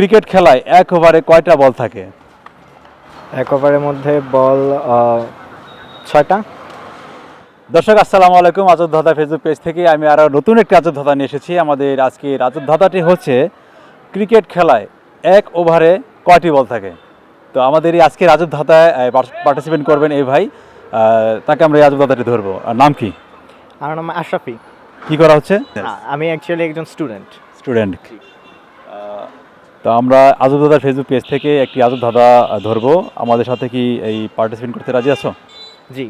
Cricket খেলায় এক ওভারে কয়টা বল থাকে? এক ওভারের মধ্যে বল ছয়টা। দর্শক আসসালামু আলাইকুম। আজব ধাঁধা ফেসবুক পেজ থেকে আমি আরও নতুন একটি ধাঁধা নিয়ে এসেছি। আমাদের আজকের ধাঁধাটি হচ্ছে ক্রিকেট খেলায় এক ওভারে কয়টি বল থাকে? তো আমাদের এই আজকের আজব ধাঁধায় পার্টিসিপেট করবেন এই ভাই। তাকে আমরা এই আজব ধাঁধাটি ধরবো। আর নাম কি? আমার নাম আশরাফি। কি করা হচ্ছে? আমি অ্যাকচুয়ালি একজন স্টুডেন্ট স্টুডেন্ট তো আমরা আজব দাদা ফেসবুক পেজ থেকে একটি আজব দাদা ধরবো। আমাদের সাথে কি এই পার্টিসিপেট করতে রাজি আছো? জি।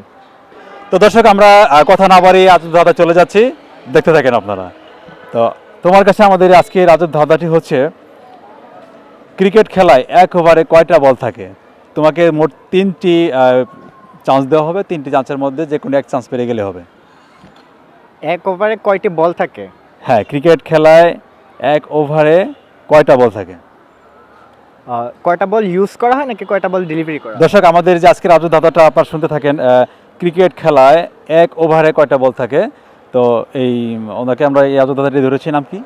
তো দর্শক আমরা কথা না বাড়িয়ে আজব দাদা চলে যাচ্ছি। দেখতে থাকেন আপনারা। তো তোমার কাছে আমাদের আজকের আজব ধাঁধাটি হচ্ছে ক্রিকেট খেলায় এক ওভারে কয়টা বল থাকে? তোমাকে মোট তিনটি চান্স দেওয়া হবে। তিনটি চান্সের মধ্যে যে কোনো এক চান্স পেরে গেলে হবে। এক ওভারে কয়টি বল থাকে? হ্যাঁ ক্রিকেট খেলায় এক ওভারে কয়টা বল থাকে? কয়টা বল ইউজ করা হয় নাকি কয়টা বল ডেলিভারি করা? দর্শক আমাদের যে আজকের আজব দাদাটা আপনার শুনতে থাকেন ক্রিকেট খেলায় এক ওভারে কয়টা বল থাকে? তো এই ওনাকে আমরা এই আজব দাদাটি ধরেছি নাম কি?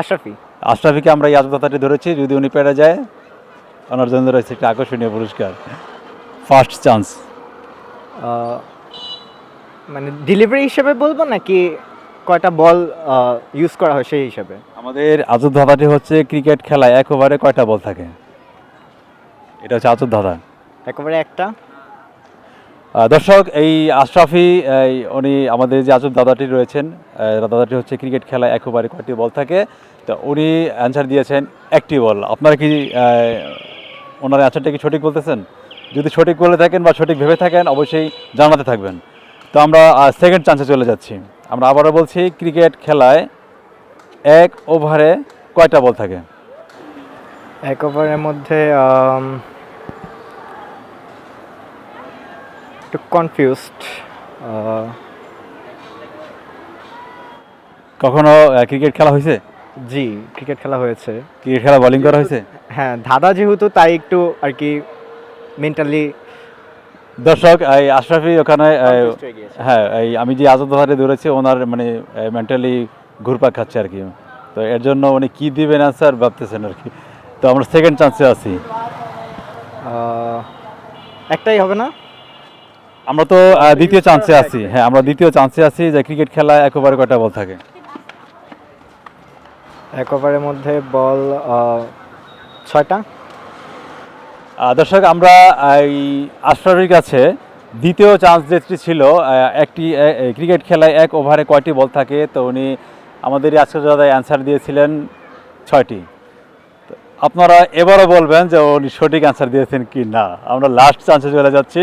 আশরাফি। আশরাফিকে আমরা এই আজব দাদাটি ধরেছি যদি উনি পেরে যায় ওনার জন্য রয়েছে একটা আকর্ষণীয় পুরস্কার। ফার্স্ট চান্স মানে ডেলিভারি হিসেবে বলব নাকি কয়টা বল ইউজ করা হয় সেই হিসাবে? আমাদের আজব দাদাটি হচ্ছে ক্রিকেট খেলায় এক ওভারে কয়টা বল থাকে? এটা হচ্ছে আজব দাদা এক ওভারে একটা দর্শক এই আশরাফি এই, উনি আমাদের যে আজব দাদাটি রয়েছেন দাদাটি হচ্ছে ক্রিকেট খেলায় এক ওভারে কয়টি বল থাকে? তো উনি অ্যান্সার দিয়েছেন একটি বল। আপনারা কি ওনার অ্যান্সারটা কি সঠিক বলতেছেন? যদি সঠিক বলে থাকেন বা সঠিক ভেবে থাকেন অবশ্যই জানাতে থাকবেন। তো আমরা সেকেন্ড চান্সে চলে যাচ্ছি। আমরা আবারও বলছি ক্রিকেট খেলায় এক ওভারে কয়টা বল থাকে? এক ওভারের মধ্যে একটু কনফিউজড কখনো ক্রিকেট খেলা হয়েছে? জি ক্রিকেট খেলা হয়েছে। ক্রিকেট খেলা বোলিং করা হয়েছে? হ্যাঁ দাদা যেহেতু তাই একটু আর কি মেন্টালি দর্শক এই আশরাফি ওখানে হ্যাঁ এই আমি যে আজব দাদারে ধরেছি ওনার মানে মেন্টালি ঘুরপাক খাচ্ছে আর কি। তো এর জন্য উনি কি দিবেন অ্যান্সার ভাবতেছেন আর কি। তো আমরা সেকেন্ড চান্সে আছি। একটাই হবে না? আমরা তো দ্বিতীয় চান্সে আছি। হ্যাঁ আমরা দ্বিতীয় চান্সে আছি যে ক্রিকেট খেলা একেবারে কয়টা বল থাকে। এক ওভারের মধ্যে বল ছয়টা। দর্শক, আমরা এই আশরাফির কাছে দ্বিতীয় চান্স যেটি ছিল একটি ক্রিকেট খেলায় এক ওভারে কয়টি বল থাকে, তো উনি আমাদের এই আজকের দাদা অ্যান্সার দিয়েছিলেন ছয়টি। আপনারা এবারও বলবেন যে উনি সঠিক অ্যান্সার দিয়েছেন কি না আমরা লাস্ট চান্সে চলে যাচ্ছি।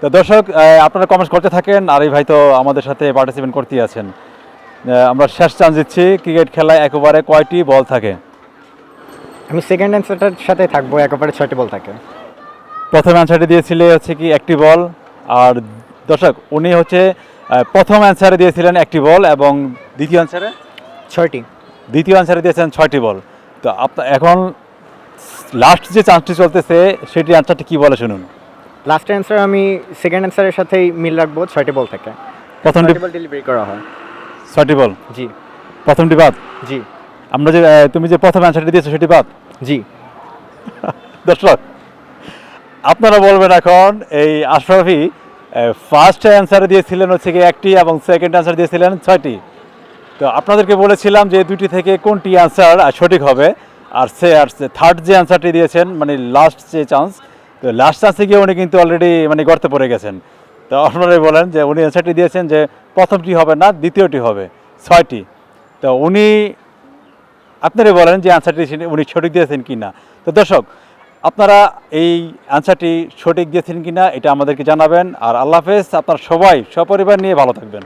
তো দর্শক আপনারা কমেন্ট করতে থাকেন, আর এই ভাই তো আমাদের সাথে পার্টিসিপেট করতেই আছেন। আমরা শেষ চান্স দিচ্ছি। ক্রিকেট খেলায় এক ওভারে কয়টি বল থাকে? আমি সেকেন্ড অ্যান্সারটার সাথে থাকব এক ওভারে ছয়টি বল থাকে। প্রথম অ্যান্সারটি দিয়েছিলে হচ্ছে কি একটি বল আর দর্শক উনি হচ্ছে প্রথম অ্যান্সারে দিয়েছিলেন একটি বল এবং দ্বিতীয় অ্যান্সারে ছয়টি। দ্বিতীয় অ্যান্সারে দিয়েছেন ছয়টি বল তো আপনার এখন লাস্ট যে চান্সটি চলতেছে সেটি অ্যান্সারটি কি বলে শুনুন। লাস্ট অ্যান্সার আমি সেকেন্ড অ্যান্সারের সাথেই মিল রাখব ছয়টি বল থাকে। প্রথমটি ছয়টি বল ডেলিভারি করা হয়। ছয়টি বল জি। প্রথমটি বাদ? জি। আমরা যে তুমি যে প্রথম অ্যান্সারটি দিয়েছ সেটি বাদ? জি। দর্শক, আপনারা বলবেন এখন এই আশরাফি ফার্স্ট অ্যান্সার দিয়েছিলেন হচ্ছে কি একটি এবং সেকেন্ড অ্যান্সার দিয়েছিলেন ছয়টি। তো আপনাদেরকে বলেছিলাম যে দুটি থেকে কোনটি অ্যান্সার সঠিক হবে। আর সে, আর থার্ড যে অ্যান্সারটি দিয়েছেন মানে লাস্ট যে চান্স তো লাস্ট চান্সে গিয়ে উনি কিন্তু অলরেডি মানে গর্তে পড়ে গেছেন। তো আপনারাই বলেন যে উনি অ্যান্সারটি দিয়েছেন যে প্রথমটি হবে না, দ্বিতীয়টি হবে, ছয়টি। তো উনি আপনারাই বলেন যে অ্যান্সারটি উনি সঠিক দিয়েছেন কি না তো দর্শক, আপনারা এই অ্যান্সারটি সঠিক দিয়েছেন কি না এটা আমাদেরকে জানাবেন। আর আল্লাহ হাফেজ, আপনার সবাই, সপরিবার নিয়ে ভালো থাকবেন।